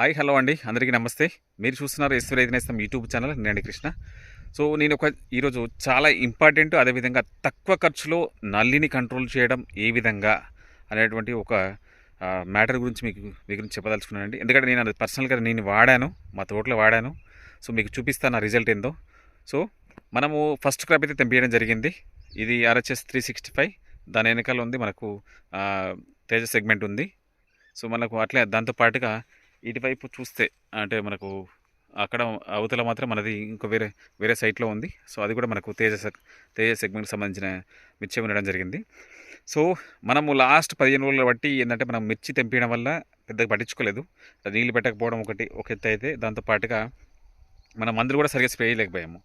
Hi hello అండి. అందరికీ నమస్తే. మీరు చూస్తున్నారు ఈశ్వర నేస్తం యూట్యూబ్ ఛానల్. నేను కృష్ణ. సో నేను ఒక ఈరోజు చాలా ఇంపార్టెంట్ అదేవిధంగా తక్కువ ఖర్చులో నల్లిని కంట్రోల్ చేయడం ఏ విధంగా అనేటువంటి ఒక మ్యాటర్ గురించి మీకు మీ గురించి చెప్పదలుచుకున్నానండి. ఎందుకంటే నేను అది పర్సనల్గా నేను వాడాను మా తోటలో వాడాను. సో మీకు చూపిస్తాను నా రిజల్ట్ ఏందో. సో మనము ఫస్ట్ క్రాప్ అయితే తెంపించడం జరిగింది. ఇది ఆర్హెచ్ఎస్ త్రీ సిక్స్టీ ఫైవ్. దాని వెనకాల ఉంది మనకు తేజ సెగ్మెంట్ ఉంది. సో మనకు అట్లే దాంతో పాటుగా ఇటువైపు చూస్తే అంటే మనకు అక్కడ అవతల మాత్రం మనది ఇంకో వేరే వేరే సైట్లో ఉంది. సో అది కూడా మనకు తేజ తేజ సెగ్మెంట్కి సంబంధించిన మిర్చి ఉండడం జరిగింది. సో మనము లాస్ట్ పదిహేను రోజుల బట్టి ఏంటంటే మనం మిర్చి తెంపించడం వల్ల పెద్దగా పట్టించుకోలేదు. నీళ్ళు పెట్టకపోవడం ఒకటి ఒక ఎత్తు అయితే దాంతో పాటుగా మన మందులు కూడా సరిగ్గా స్ప్రే చేయలేకపోయాము.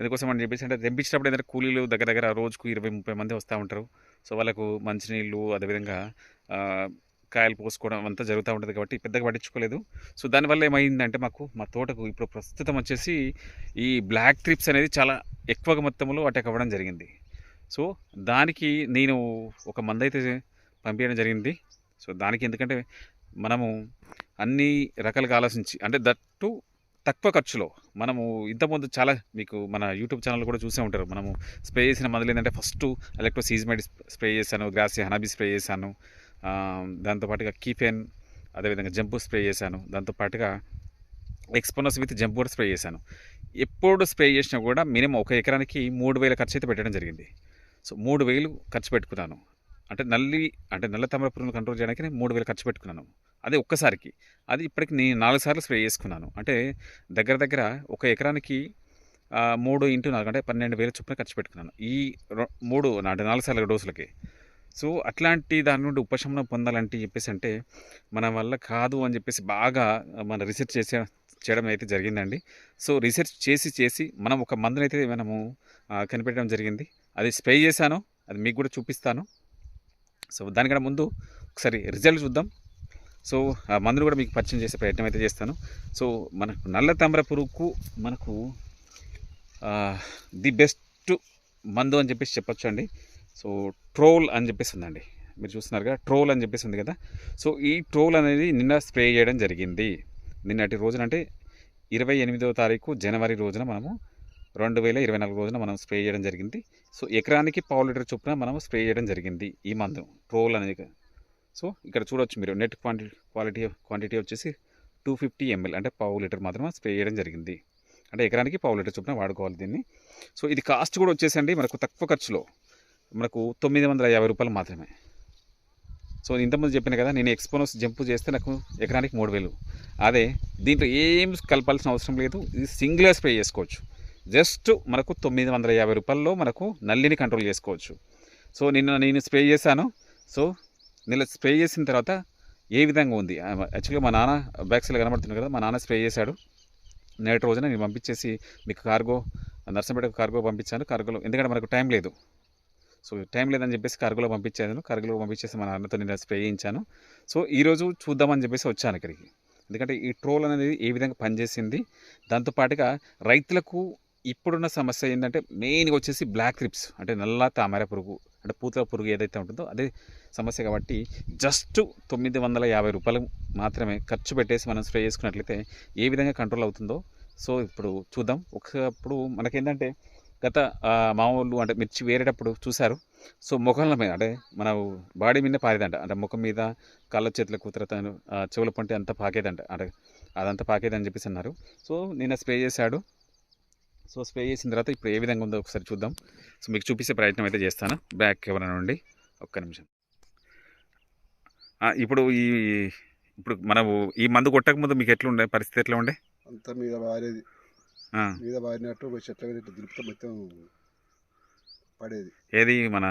ఎందుకోసం అని చెప్పేసి అంటే తెంపించినప్పుడు ఏంటంటే కూలీలు దగ్గర దగ్గర రోజుకు ఇరవై ముప్పై మంది వస్తూ ఉంటారు. సో వాళ్ళకు మంచినీళ్ళు అదేవిధంగా కాయలు పోసుకోవడం అంతా జరుగుతూ ఉంటుంది కాబట్టి పెద్దగా పట్టించుకోలేదు. సో దానివల్ల ఏమైందంటే మాకు మా తోటకు ఇప్పుడు ప్రస్తుతం వచ్చేసి ఈ బ్లాక్ ట్రిప్స్ అనేది చాలా ఎక్కువగా మొత్తంలో అటాక్ అవ్వడం జరిగింది. సో దానికి నేను ఒక మందు అయితే పంపించడం జరిగింది. సో దానికి ఎందుకంటే మనము అన్ని రకాలుగా ఆలోచించి అంటే దట్టు తక్కువ ఖర్చులో మనము ఇంతకుముందు చాలా మీకు మన యూట్యూబ్ ఛానల్ కూడా చూసే ఉంటారు. మనము స్ప్రే చేసిన మందులు ఏంటంటే ఫస్ట్ ఎలక్ట్రో సీజ్మైడ్ స్ప్రే చేశాను గ్రాసి హనాబీ స్ప్రే చేశాను దాంతోపాటుగా కీఫెన్ అదేవిధంగా జంపు స్ప్రే చేశాను. దాంతోపాటుగా ఎక్స్పోనస్ విత్ జంప్ కూడా స్ప్రే చేశాను. ఎప్పుడు స్ప్రే చేసినా కూడా మినిమం ఒక ఎకరానికి మూడు వేల ఖర్చు అయితే పెట్టడం జరిగింది. సో మూడు వేలు ఖర్చు పెట్టుకున్నాను. అంటే నల్లి అంటే నల్ల తామర పురుగును కంట్రోల్ చేయడానికి నేను మూడు వేలు ఖర్చు పెట్టుకున్నాను. అదే ఒక్కసారికి. అది ఇప్పటికి నేను నాలుగు సార్లు స్ప్రే చేసుకున్నాను. అంటే దగ్గర దగ్గర ఒక ఎకరానికి మూడు ఇంటూ నాలుగు అంటే పన్నెండు వేల చొప్పున ఖర్చు పెట్టుకున్నాను. ఈ రొ- మూడు అంటే నాలుగు సార్లు డోసులకి. సో అట్లాంటి దాని నుండి ఉపశమనం పొందాలంటే చెప్పేసి అంటే మన వల్ల కాదు అని చెప్పేసి బాగా మన రీసెర్చ్ చేసే చేయడం అయితే జరిగిందండి. సో రీసెర్చ్ చేసి చేసి మనం ఒక మందుని అయితే మనము కనిపెట్టడం జరిగింది. అది స్ప్రే చేశాను అది మీకు కూడా చూపిస్తాను. సో దానికన్నా ముందు ఒకసారి రిజల్ట్ చూద్దాం. సో ఆ మందును కూడా మీకు పరిచయం చేసే ప్రయత్నం అయితే చేస్తాను. సో మనకు నల్ల తామర పురుగుకు మనకు ది బెస్ట్ మందు అని చెప్పేసి చెప్పొచ్చు అండి సో ట్రోల్ అని చెప్పేసి ఉందండి. మీరు చూస్తున్నారుగా ట్రోల్ అని చెప్పేసి ఉంది కదా. సో ఈ ట్రోల్ అనేది నిన్న స్ప్రే చేయడం జరిగింది. నిన్నటి రోజున అంటే ఇరవై ఎనిమిదవ తారీఖు జనవరి రోజున మనము రెండు వేల ఇరవై నాలుగు రోజున మనం స్ప్రే చేయడం జరిగింది. సో ఎకరానికి పావు లీటర్ చొప్పున మనం స్ప్రే చేయడం జరిగింది ఈ మందు ట్రోల్ అనేది. సో ఇక్కడ చూడొచ్చు మీరు నెట్ క్వాంటిటీ క్వాలిటీ క్వాంటిటీ వచ్చేసి టూ ఫిఫ్టీ ఎంఎల్ అంటే పావు లీటర్ మాత్రమే స్ప్రే చేయడం జరిగింది. అంటే ఎకరానికి పావు లీటర్ చొప్పున వాడుకోవాలి దీన్ని. సో ఇది కాస్ట్ కూడా వచ్చేసండి మనకు తక్కువ ఖర్చులో. మనకు తొమ్మిది వందల యాభై రూపాయలు మాత్రమే. సో ఇంతకుముందు చెప్పిన కదా నేను ఎక్స్పోనోస్ జంప్ చేస్తే నాకు ఎకరానికి మూడు వేలు. అదే దీంట్లో ఏం కలపాల్సిన అవసరం లేదు ఇది సింగిల్గా స్ప్రే చేసుకోవచ్చు. జస్ట్ మనకు తొమ్మిది వందల యాభై రూపాయల్లో మనకు నల్లిని కంట్రోల్ చేసుకోవచ్చు. సో నిన్న నేను స్ప్రే చేశాను. సో నిన్న స్ప్రే చేసిన తర్వాత ఏ విధంగా ఉంది? యాక్చువల్గా మా నాన్న బ్యాక్ సైడ్ కనబడుతుంది కదా మా నాన్న స్ప్రే చేశాడు. నేటి రోజున నేను పంపించేసి మీకు కార్గో నర్సంపేట కార్గో పంపించాను. కార్గోలో ఎందుకంటే మనకు టైం లేదు. సో టైం లేదని చెప్పేసి కరుగులో పంపించాను. కరుగులో పంపించేసి మా నాన్నతో నేను స్ప్రే చేయించాను సో ఈరోజు చూద్దామని చెప్పేసి వచ్చాను ఇక్కడికి. ఎందుకంటే ఈ ట్రోల్ అనేది ఏ విధంగా పనిచేసింది? దాంతోపాటుగా రైతులకు ఇప్పుడున్న సమస్య ఏంటంటే మెయిన్గా వచ్చేసి బ్లాక్ రిప్స్ అంటే నల్ల తామర పురుగు అంటే పూతల పురుగు ఏదైతే ఉంటుందో అదే సమస్య కాబట్టి జస్ట్ తొమ్మిది వందల యాభై రూపాయలు మాత్రమే ఖర్చు పెట్టేసి మనం స్ప్రే చేసుకున్నట్లయితే ఏ విధంగా కంట్రోల్ అవుతుందో. సో ఇప్పుడు చూద్దాం. ఒకప్పుడు మనకేంటంటే గత మామూలు అంటే మిర్చి వేరేటప్పుడు చూశారు. సో ముఖంల మీద అంటే మన బాడీ మీద పారేదంట. అంటే ముఖం మీద కాళ్ళ చేతుల కూతురతను చెవుల పంటి అంతా పాకేదంట. అంటే అదంతా పాకేదని చెప్పేసి అన్నారు. సో నిన్న స్ప్రే చేశాడు. సో స్ప్రే చేసిన తర్వాత ఇప్పుడు ఏ విధంగా ఉందో ఒకసారి చూద్దాం. సో మీకు చూపించే ప్రయత్నం అయితే చేస్తాను. బ్యాక్ కెమెరా నుండి ఒక్క నిమిషం. ఇప్పుడు ఈ ఇప్పుడు మనము ఈ మందు కొట్టక ముందు మీకు ఎట్లా ఉండే పరిస్థితి ఎట్లా ఉండే? అంతా మీద పారేది. మీద బారినట్టు ఒక చెట్ల మీద ఇట్లా మొత్తం పడేది. ఏది మన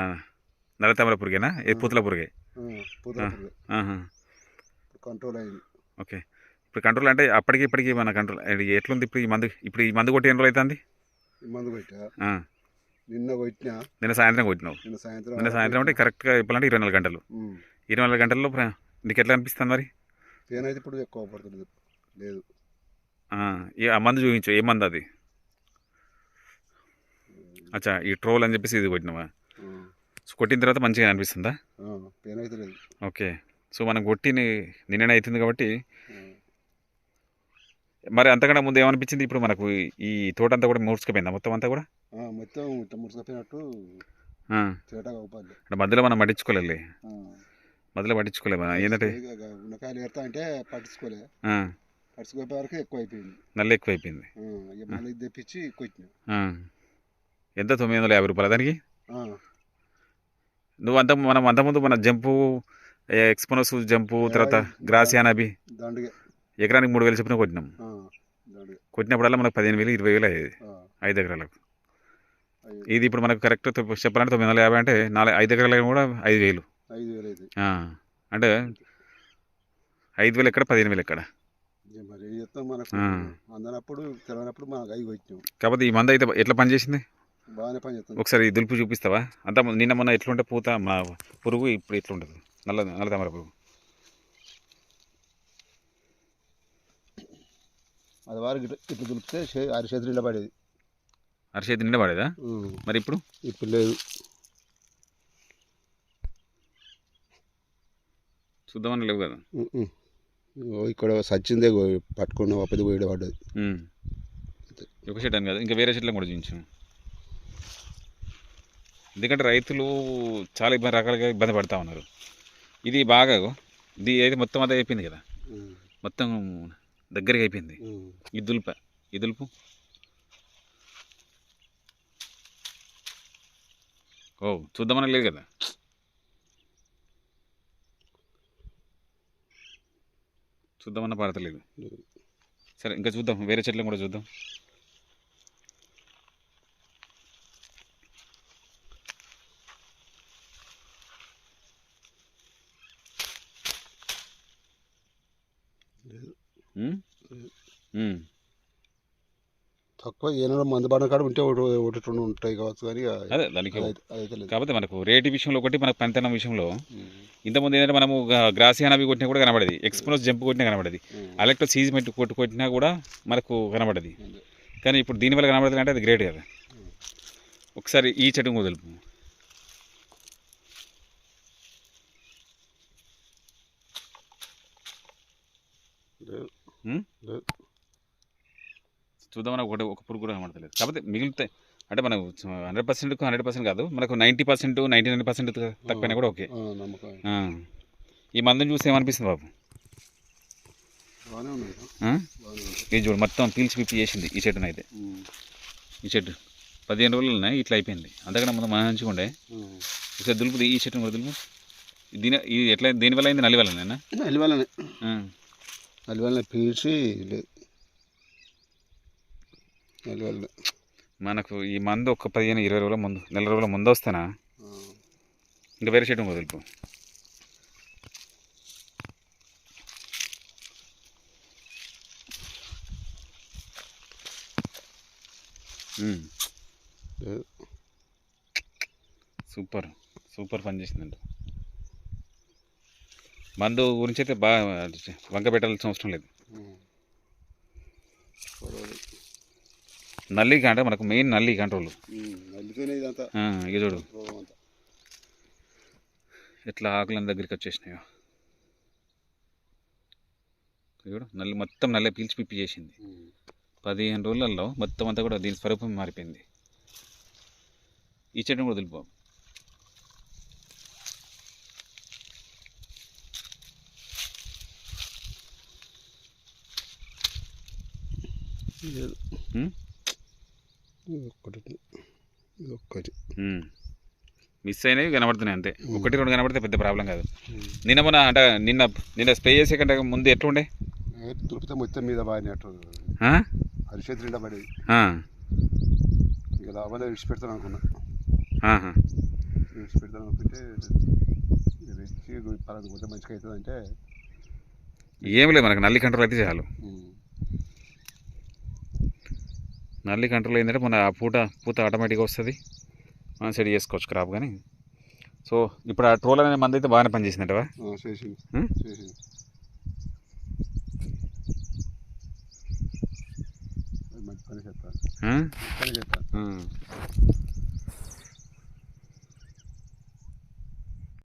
నల్లతామర పురుగేనా? ఏ పూతల పురుగే? ఆ, పూత ఆ. పురుగు. ఆహా, ఇప్పుడు కంట్రోల్ అయింది. ఓకే. ఇప్పుడు కంట్రోల్ అంటే అప్పటికి ఇప్పటికి మన కంట్రోల్ ఎట్లుంది ఇప్పుడు ఈ మందు? ఇప్పుడు ఈ మందు కొట్టి ఎన్ని రోజులు అవుతుంది? ఈ మందు కొట్టా? నిన్న కొట్టినా? నిన్న సాయంత్రం కొట్టినావు. నిన్న సాయంత్రం నిన్న సాయంత్రం అంటే కరెక్ట్గా చెప్పాలంటే ఇరవై నాలుగు గంటలు. ఇరవై నాలుగు గంటల్లో నీకు ఎట్లా అనిపిస్తుంది మరి? పెయిన్ అయితే ఇప్పుడు ఎక్కువ పడుతుంది లేదు. ఆ, మందు చూపించు ఏ మందు అది? అచ్చా ఈ ట్రోల్ అని చెప్పేసి ఇది కొట్టినావా? సో కొట్టిన తర్వాత మంచిగా అనిపిస్తుందా? ఓకే. సో మనం కొట్టి నిన్ననే అవుతుంది కాబట్టి మరి అంతకన్నా ముందు ఏమనిపించింది? ఇప్పుడు మనకు ఈ- తోట అంతా కూడా మూడ్చుకుపోయిందా? మొత్తం అంతా కూడా? మొత్తం ముసుకపోయినట్టు అంటే మధ్యలో మనం పట్టించుకోలేదు మధ్యలో పట్టించుకోలేమా? ఏంటంటే? పట్టించుకోలే. వరకు ఎక్కువ అయిపోయింది నల్ల ఎక్కువ అయిపోయింది ఇక మళ్ళీ తెప్పించి కొట్టినాం. ఎంత? తొమ్మిది వందల యాభై రూపాయలు దానికి? నువ్వు అంత మనం అంతకుముందు మన జంపు ఎక్స్పోనస్ జంపు తర్వాత గ్రాసియానా అవి? ఎకరానికి మూడు వేలు చొప్పున కొట్టినాం. కొట్టినప్పుడల్లా మనకు పదిహేను వేలు ఇరవై వేలు అయ్యేది. ఐదు ఎకరాలకు. ఇది ఇప్పుడు మనకు కరెక్ట్ చెప్పాలంటే తొమ్మిది వందల యాభై అంటే నాలుగు ఐదు ఎకరాలకు కూడా ఐదు వేలు. అంటే ఐదు వేలు ఎక్కడ పదిహేను వేలు ఎక్కడ? మరి ఏం చేస్తాం మనకు? ఆ. అందనప్పుడు తెలియనప్పుడు మనకు అవి కొట్టినాం కాకపోతే ఈ మంద అయితే ఎట్లా పనిచేసింది బాగానే పని చేస్తాం. ఒకసారి దులుపు చూపిస్తావా? అంతా నిన్న మొన్న ఎట్లుంటే పూత మా పురుగు ఇప్పుడు ఎట్లుంటుంది? నల్ల నల్ల తామర పురుగు. అది వారు ఇట్లా దులిపితే చే- అరి చేతులు నిండా పడేది. అరిచేతి నిండా పడేదా? మరి ఇప్పుడు? ఇప్పుడు లేదు. చూద్దామని లేవు కదా? ఇక్కడ సచ్చిందే పట్టుకున్న ఒప్పది పోయి పడ్డది. ఒక చెట్టు అని కాదు ఇంకా వేరే చెట్లను కూడా చూపించు. ఎందుకంటే రైతులు చాలా ఇబ్బంది రకాలుగా ఇబ్బంది పడతా ఉన్నారు. ఇది బాగా ఇది అయితే మొత్తం అదే అయిపోయింది కదా. మొత్తం దగ్గరికి అయిపోయింది. ఈ దులుప ఈ దులుపు. ఓ చూద్దామని లేదు కదా. చూద్దామన్న పడతలేదు. సరే ఇంకా చూద్దాం. వేరే చెట్లను కూడా చూద్దాం. తక్కువ ఏనాడు మందు పడిన కాడ ఉంటే ఒకటి రెండు ఉంటాయి కావచ్చు కానీ అదే దానికి కాకపోతే మనకు రేటు విషయంలో ఒకటి మనకు పనితనం విషయంలో ఇంతకుముందు ఏంటంటే మనము గ్రాసియానా అవి కొట్టినా కూడా కనబడేది. ఎక్స్ప్రెస్ జంప్ కొట్టినా కనబడేది. ఎలక్ట్రో సీజ్ మెట్టు కొట్టు కొట్టినా కూడా మనకు కనబడది. అదే. కానీ ఇప్పుడు దీనివల్ల కనబడుతుంది అంటే అది గ్రేట్ కదా. ఒకసారి ఈ చెట్టు వదులుపు. చూద్దామని ఒకటి ఒక పురుగు కూడా కనబడతలేదు. కాకపోతే మిగులుతాయి అంటే మనకు హండ్రెడ్ పర్సెంట్ హండ్రెడ్ పర్సెంట్ కాదు మనకు ninety percent ninety nine percent తక్కువైనా కూడా ఓకే. ఈ మందుని చూస్తే ఏమనిపిస్తుంది బాబు? ఇది చూడు మొత్తం పీల్చి పిప్పి చేసింది ఈ చెట్టును అయితే. ఈ చెట్టు పదిహేను రోజులు ఉన్నాయి ఇట్లా అయిపోయింది. అంతకన్నా ముందు మంచిగా ఉండే. ఉమ్. ఒకసారి దులుపు ఈ చెట్టును కూడా దులుపు. దీని ఇది ఎట్లా దీనివల్ల అయింది? నల్లి వల్లనేనా. అలివాలనే పీల్చి అలివాలనే మనకు ఈ మందు ఒక పదిహేను ఇరవై రోజుల ముందు నెల రోజుల ముందు వస్తేనా? ఇంకా వేరే చెట్టు వదులుపు సూపర్ సూపర్ పని చేసిందండి మందు గురించి అయితే బాగా వంక పెట్టాల్సిన అవసరం లేదు. నల్లి అంటే మనకు మెయిన్ నల్లి కంట్రోల్ ఇక చూడు. ఎట్లా ఆకులని దగ్గరికి వచ్చేసినాయో. చూడు నల్లి మొత్తం నల్లే పీల్చి పిప్పి చేసింది. పదిహేను రోజులలో మొత్తం అంతా కూడా దీని స్వరూపం మారిపోయింది. ఈ చెట్టును కూడా వదిలిపో. లేదు. ఒక్కటి ఒక్కటి. మిస్ అయినవి కనబడుతున్నాయి అంతే. ఒకటి రెండు కనబడితే పెద్ద ప్రాబ్లం కాదు. నిన్న మొన్న అంటే నిన్న నిన్న స్ప్రే చేసే కంటే ముందు ఎట్లుండే తులిపితే మొత్తం మీద బాగానే అట్టు ఆ? అరిచేతి నిండా పడేది. ఇక లాభాలే విడిచిపెడతాను అనుకున్నా. విడిచిపెడతాను అనుకుంటే తెచ్చి పలానా కొంచెం మంచిగా అవుతుంది అంటే ఏం లేదు మనకు నల్లి కంట్రోల్ అయితే చాలు నల్లి కంట్రోల్ ఏంటంటే మన ఆ పూట పూత ఆటోమేటిక్గా వస్తుంది. మనం సెట్ చేసుకోవచ్చు క్రాప్ కానీ సో ఇప్పుడు ఆ ట్రోల్ అనే మంది అయితే బాగానే పనిచేసిందంటవా? పని చెప్తాను.